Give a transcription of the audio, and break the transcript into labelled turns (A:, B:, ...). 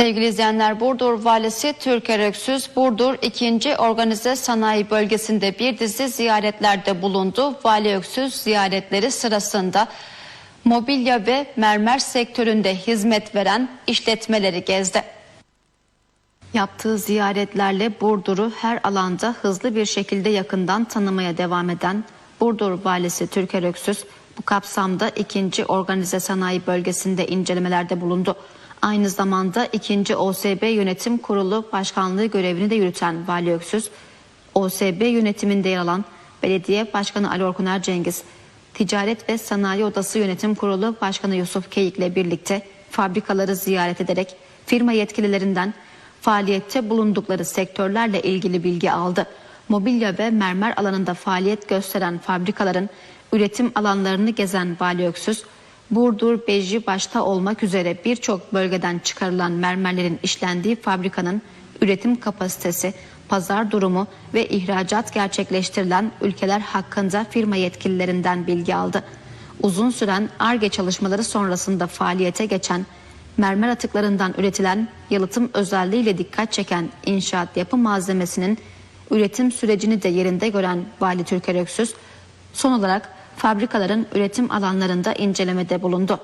A: Sevgili izleyenler Burdur Valisi Türker Öksüz Burdur 2. Organize Sanayi Bölgesi'nde bir dizi ziyaretlerde bulundu. Vali Öksüz ziyaretleri sırasında mobilya ve mermer sektöründe hizmet veren işletmeleri gezdi. Yaptığı ziyaretlerle Burdur'u her alanda hızlı bir şekilde yakından tanımaya devam eden Burdur Valisi Türker Öksüz bu kapsamda 2. Organize Sanayi Bölgesi'nde incelemelerde bulundu. Aynı zamanda 2. OSB Yönetim Kurulu Başkanlığı görevini de yürüten Vali Öksüz, OSB yönetiminde yer alan Belediye Başkanı Ali Orkuner Cengiz, Ticaret ve Sanayi Odası Yönetim Kurulu Başkanı Yusuf Keyik ile birlikte fabrikaları ziyaret ederek firma yetkililerinden faaliyette bulundukları sektörlerle ilgili bilgi aldı. Mobilya ve mermer alanında faaliyet gösteren fabrikaların üretim alanlarını gezen Vali Öksüz, Burdur, Bejri başta olmak üzere birçok bölgeden çıkarılan mermerlerin işlendiği fabrikanın üretim kapasitesi, pazar durumu ve ihracat gerçekleştirilen ülkeler hakkında firma yetkililerinden bilgi aldı. Uzun süren ARGE çalışmaları sonrasında faaliyete geçen mermer atıklarından üretilen yalıtım özelliğiyle dikkat çeken inşaat yapı malzemesinin üretim sürecini de yerinde gören Vali Türker Öksüz, son olarak fabrikaların üretim alanlarında incelemede bulundu.